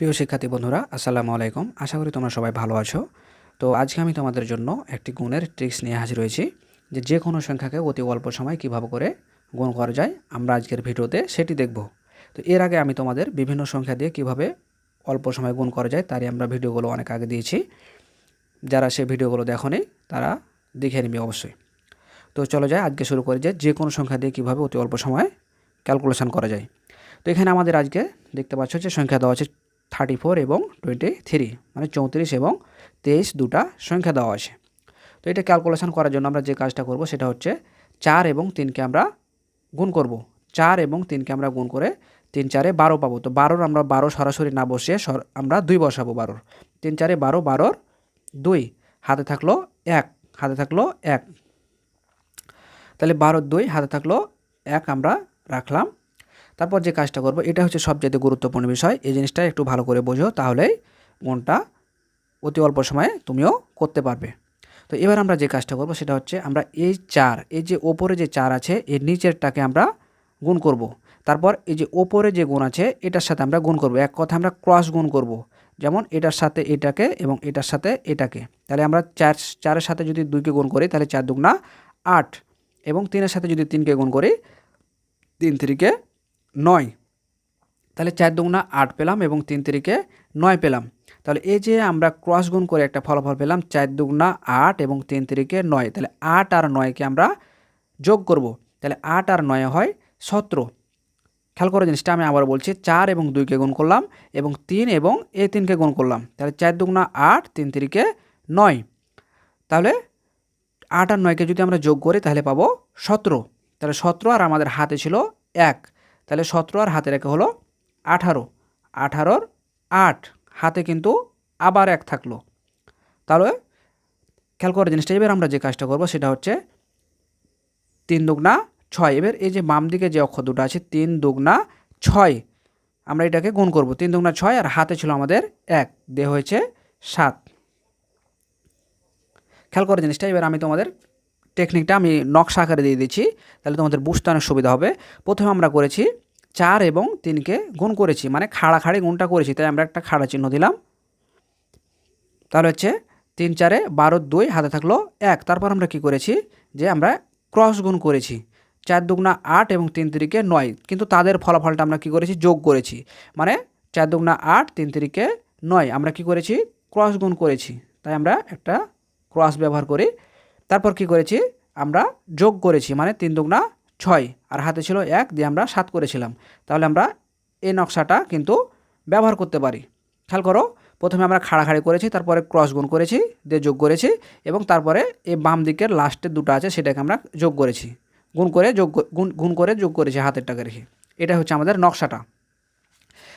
প্রিয় শিক্ষার্থী বন্ধুরা, আসসালামু আলাইকুম। আশা করি তোমরা সবাই ভালো আছো। তো আজকে আমি তোমাদের জন্য একটি গুণের ট্রিক্স নিয়ে হাজির হয়েছি যে যে কোনো সংখ্যাকে অতি অল্প সময় কীভাবে করে গুণ করা যায়, আমরা আজকের ভিডিওতে সেটি দেখব। তো এর আগে আমি তোমাদের বিভিন্ন সংখ্যা দিয়ে কীভাবে অল্প সময় গুণ করা যায় তারই আমরা ভিডিওগুলো অনেক আগে দিয়েছি। যারা সে ভিডিওগুলো দেখনি, তারা দেখে নিবি অবশ্যই। তো চলো যায় আজকে শুরু করি যে যে কোনো সংখ্যা দিয়ে কীভাবে অতি অল্প সময়ে ক্যালকুলেশন করা যায়। তো এখানে আমাদের আজকে দেখতে পাচ্ছ যে সংখ্যা দেওয়া আছে থার্টি ফোর এবং টোয়েন্টি থ্রি মানে চৌত্রিশ এবং তেইশ দুটা সংখ্যা দেওয়া আছে। তো এটা ক্যালকুলেশন করার জন্য আমরা যে কাজটা করব সেটা হচ্ছে চার এবং তিনকে আমরা গুণ করব। চার এবং তিনকে আমরা গুণ করে তিন চারে বারো পাবো। তো বারোর আমরা বারো সরাসরি না বসিয়ে আমরা দুই বসাবো বারোর। তিন চারে বারো, বারোর দুই, হাতে থাকল এক, হাতে থাকল এক। তাহলে বারোর দুই, হাতে থাকল এক আমরা রাখলাম তারপর যে কাজটা করব, এটা হচ্ছে সবচেয়ে গুরুত্বপূর্ণ বিষয়। এই জিনিসটা একটু ভালো করে বোঝো তাহলেই গুণটা অতি অল্প সময়ে তুমিও করতে পারবে। তো এবার আমরা যে কাজটা করব, সেটা হচ্ছে আমরা এই চার, এই যে ওপরে যে চার আছে, এর নিচেরটাকে আমরা গুণ করব। তারপর এই যে ওপরে যে গুণ আছে, এটার সাথে আমরা গুণ করব। এক কথা আমরা ক্রস গুণ করব। যেমন এটার সাথে এটাকে এবং এটার সাথে এটাকে। তাহলে আমরা চার, চারের সাথে যদি দুইকে গুণ করি, তাহলে চার দুগুণা আট। এবং তিনের সাথে যদি তিনকে গুণ করি, তিন তিরিকে নয়। তাহলে চার দুগুণা আট পেলাম এবং তিন তিরিকে নয় পেলাম। তাহলে এই যে আমরা ক্রস গুণ করে একটা ফলাফল পেলাম চার দুগুণা আট এবং তিন তিরিকে নয়। তাহলে আট আর নয়কে আমরা যোগ করব। তাহলে আট আর নয় হয় সতেরো। খেয়াল করে জিনিসটা, আমি আবার বলছি, চার এবং দুইকে গুণ করলাম এবং তিন এবং এ তিনকে গুণ করলাম। তাহলে চার দুগুণা আট, তিন তিরিকে নয়। তাহলে আট আর নয়কে যদি আমরা যোগ করি, তাহলে পাবো সতেরো। তাহলে সতেরো আর আমাদের হাতে ছিল এক। তাহলে সতেরো আর হাতে রেখে হলো আঠারো। আঠারোর আট, হাতে কিন্তু আবার এক থাকল। তাহলে খেয়াল করে জিনিসটা, এবার আমরা যে কাজটা করব সেটা হচ্ছে তিন দুগনা ছয়। এবার এই যে বাম দিকে যে অক্ষর দুটো আছে, তিন দুগনা ছয়, আমরা এটাকে গুণ করব। তিন দুগুণা ছয় আর হাতে ছিল আমাদের এক, দেহ হয়েছে সাত। খেয়াল করে জিনিসটা, এবার আমি তোমাদের টেকনিকটা আমি নকশা আকারে দিয়ে দিচ্ছি, তাহলে তোমাদের বুঝতে অনেক সুবিধা হবে। প্রথমে আমরা করেছি চার এবং তিনকে গুণ করেছি মানে খাড়াখাড়ি গুণটা করেছি, তাই আমরা একটা খাড়া চিহ্ন দিলাম। তাহলে হচ্ছে তিন চারে বারো দুই হাতে থাকল এক। তারপর আমরা কি করেছি? যে আমরা ক্রস গুণ করেছি, চার দুগুণা আট এবং তিন তিরিকে নয়। কিন্তু তাদের ফলাফলটা আমরা কি করেছি? যোগ করেছি মানে চার দুগুণা আট, তিন তিরিকে নয়। আমরা কি করেছি? ক্রস গুণ করেছি, তাই আমরা একটা ক্রস ব্যবহার করি। তারপর কি করেছি? আমরা যোগ করেছি মানে তিন দুগুণা ছয়। আর হাতে ছিল এক, দিয়ে আমরা সাত করেছিলাম। তাহলে আমরা এই নকশাটা কিন্তু ব্যবহার করতে পারি। খেয়াল করো, প্রথমে আমরা খাড়াখাড়ি করেছি, তারপরে ক্রস গুণ করেছি, দিয়ে যোগ করেছি, এবং তারপরে এই বাম দিকের লাস্টের দুটো আছে, সেটাকে আমরা যোগ করেছি। গুণ করে যোগ ক- গুণ করে যোগ করেছি হাতের টাকা রেখে। এটা হচ্ছে আমাদের নকশাটা।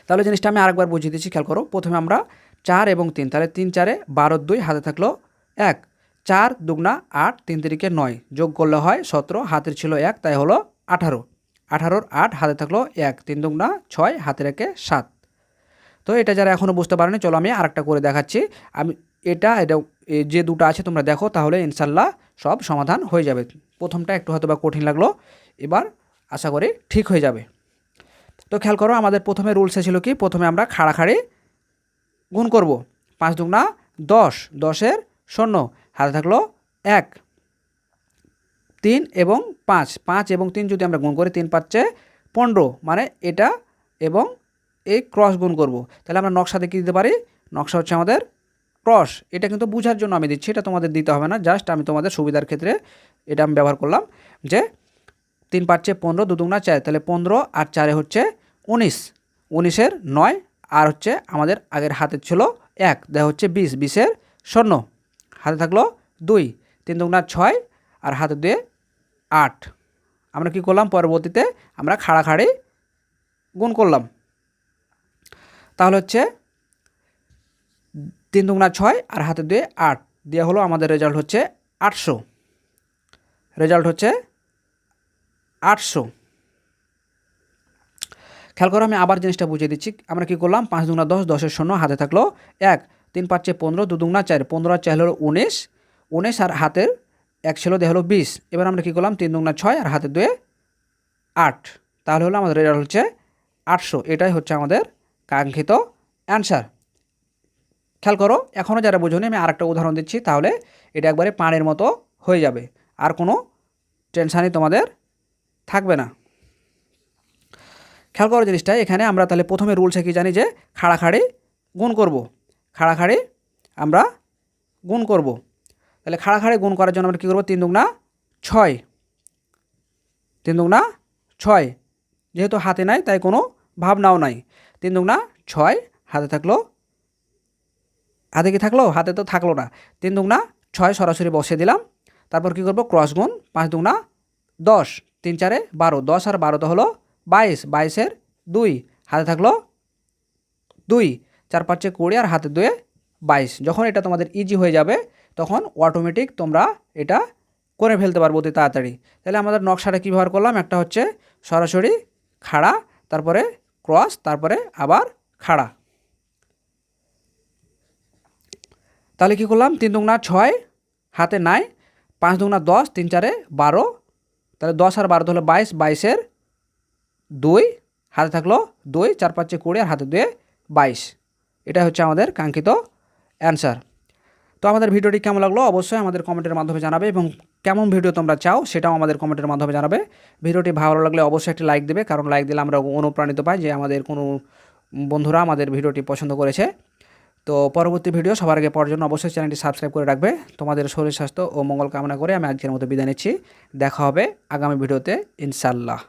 তাহলে জিনিসটা আমি আরেকবার বুঝিয়ে দিচ্ছি, খেয়াল করো। প্রথমে আমরা চার এবং তিন, তাহলে তিন, চারে বারো, দুই, হাতে থাকল এক। চার, দুগুণা আট, তিন তিরিকে নয়। যোগ করলে হয় সতেরো, হাতের ছিল এক, তাই হলো আঠারো। আঠারোর আট, হাতে থাকল এক, তিন দুগুণা ছয় হাতে রেখে সাত। তো এটা যারা এখনও বুঝতে পারেনি, চলো আমি আরেকটা করে দেখাচ্ছি। আমি এটা এটা যে দুটো আছে তোমরা দেখো, তাহলে ইনশাল্লাহ সব সমাধান হয়ে যাবে। প্রথমটা একটু হয়তো বা কঠিন লাগল, এবার আশা করি ঠিক হয়ে যাবে। তো খেয়াল করো, আমাদের প্রথমে রুলসে ছিল কি? প্রথমে আমরা খাড়াখাড়ি গুণ করব। পাঁচ দুগুণা দশ। দশের শূন্য। হাতে থাকল এক, তিন এবং পাঁচ। পাঁচ এবং তিন যদি আমরা গুণ করি, তিন পাচ্ছে পনেরো। মানে এটা এবং এই ক্রস গুণ করব। তাহলে আমরা নকশা দেখে দিতে পারি? নকশা হচ্ছে আমাদের ক্রস। এটা কিন্তু বোঝার জন্য আমি দিচ্ছি, এটা তোমাদের দিতে হবে না। জাস্ট আমি তোমাদের সুবিধার ক্ষেত্রে এটা আমি ব্যবহার করলাম যে তিন পাচ্ছে পনেরো, দু দুদুগুণা চার। তাহলে পনেরো আর চারে হচ্ছে উনিশ। উনিশের নয় আর হচ্ছে আমাদের আগের হাতের ছিল এক। দেওয়া হচ্ছে বিশ। বিশের শূন্য। হাতে থাকল দুই, তিন দুগুণা ছয় আর হাতে দুয়ে আট। আমরা কি করলাম? পরবর্তীতে আমরা খাড়াখাড়ি গুণ করলাম। তাহলে হচ্ছে তিন দুগুণা ছয় আর হাতে দুয়ে আট। দেওয়া হলো আমাদের রেজাল্ট হচ্ছে আটশো। রেজাল্ট হচ্ছে আটশো। খেয়াল করো আমি আবার জিনিসটা বুঝিয়ে দিচ্ছি। আমরা কি করলাম? পাঁচ দুগুণা দশ, দশের শূন্য, হাতে থাকল এক। তিন পাঁচে পনেরো, দু দুগুণা চার, পনেরো চার হলো উনিশ উনিশ আর হাতের এক ছিল দেহ হলো বিশ। এবার আমরা কী করলাম? তিন দুগুণা ছয় আর হাতে দুয়ে আট। তাহলে হলো আমাদের রেজাল্ট হচ্ছে আটশো। এটাই হচ্ছে আমাদের কাঙ্ক্ষিত অ্যান্সার খেয়াল করো এখনও যারা বোঝোনি, আমি আরেকটা উদাহরণ দিচ্ছি, তাহলে এটা একবারে পানির মতো হয়ে যাবে। আর কোনো টেনশানই তোমাদের থাকবে না। খেয়াল করো জিনিসটা, এখানে আমরা তাহলে প্রথমে রুলসে কি জানি যে খাড়াখাড়ি গুণ করব। খাড়াখাড়ি আমরা গুণ করব। তাহলে খাড়াখাড়ি গুণ করার জন্য আমরা কী করব? তিন দুগুণা ছয়। তিন দুগুণা ছয়। যেহেতু হাতে নাই, তাই কোনো ভাবনাও নাই। তিন দুগুণা ছয়, হাতে থাকল, হাতে কি থাকল? হাতে তো থাকল না। তিন দুগুণা ছয় সরাসরি বসিয়ে দিলাম। তারপর কী করব? ক্রস গুণ, পাঁচ দুগুণা দশ। তিন চারে বারো। দশ আর বারো তো হলো বাইশ। বাইশের দুই। হাতে থাকল দুই। চার পাঁচে কুড়ি আর হাতে দুয়ে বাইশ। যখন এটা তোমাদের ইজি হয়ে যাবে, তখন অটোমেটিক তোমরা এটা করে ফেলতে পারব অতি তাড়াতাড়ি। তাহলে আমাদের নকশাটা কী ব্যবহার করলাম? একটা হচ্ছে সরাসরি খাড়া, তারপরে ক্রস তারপরে আবার খাড়া। তাহলে কী করলাম? তিন দুগুণা ছয় হাতে নাই, পাঁচ দুগুণা দশ, তিন চারে বারো। তাহলে দশ আর বারো হলো বাইশ, বাইশের দুই, হাতে থাকল দুই চার পাঁচে কুড়ি আর হাতে দুয়ে বাইশ। এটা হচ্ছে আমাদের কাঙ্ক্ষিত অ্যান্সার। তো আমাদের ভিডিওটি কেমন লাগল অবশ্যই আমাদের কমেন্টের মাধ্যমে জানাবে এবং কেমন ভিডিও তোমরা চাও সেটাও আমাদের কমেন্টের মাধ্যমে জানাবে। ভিডিওটি ভালো লাগলে অবশ্যই একটি লাইক দেবে, কারণ লাইক দিলে আমরা অনুপ্রাণিত পাই যে আমাদের কোনো বন্ধুরা আমাদের ভিডিওটি পছন্দ করেছে। তো পরবর্তী ভিডিও সবার আগে পাওয়ার জন্য অবশ্যই চ্যানেলটি সাবস্ক্রাইব করে রাখবে। তোমাদের শরীর স্বাস্থ্য ও মঙ্গল কামনা করে আমি আজকের মতো বিদায় নিচ্ছি। দেখা হবে আগামী ভিডিওতে ইনশাল্লাহ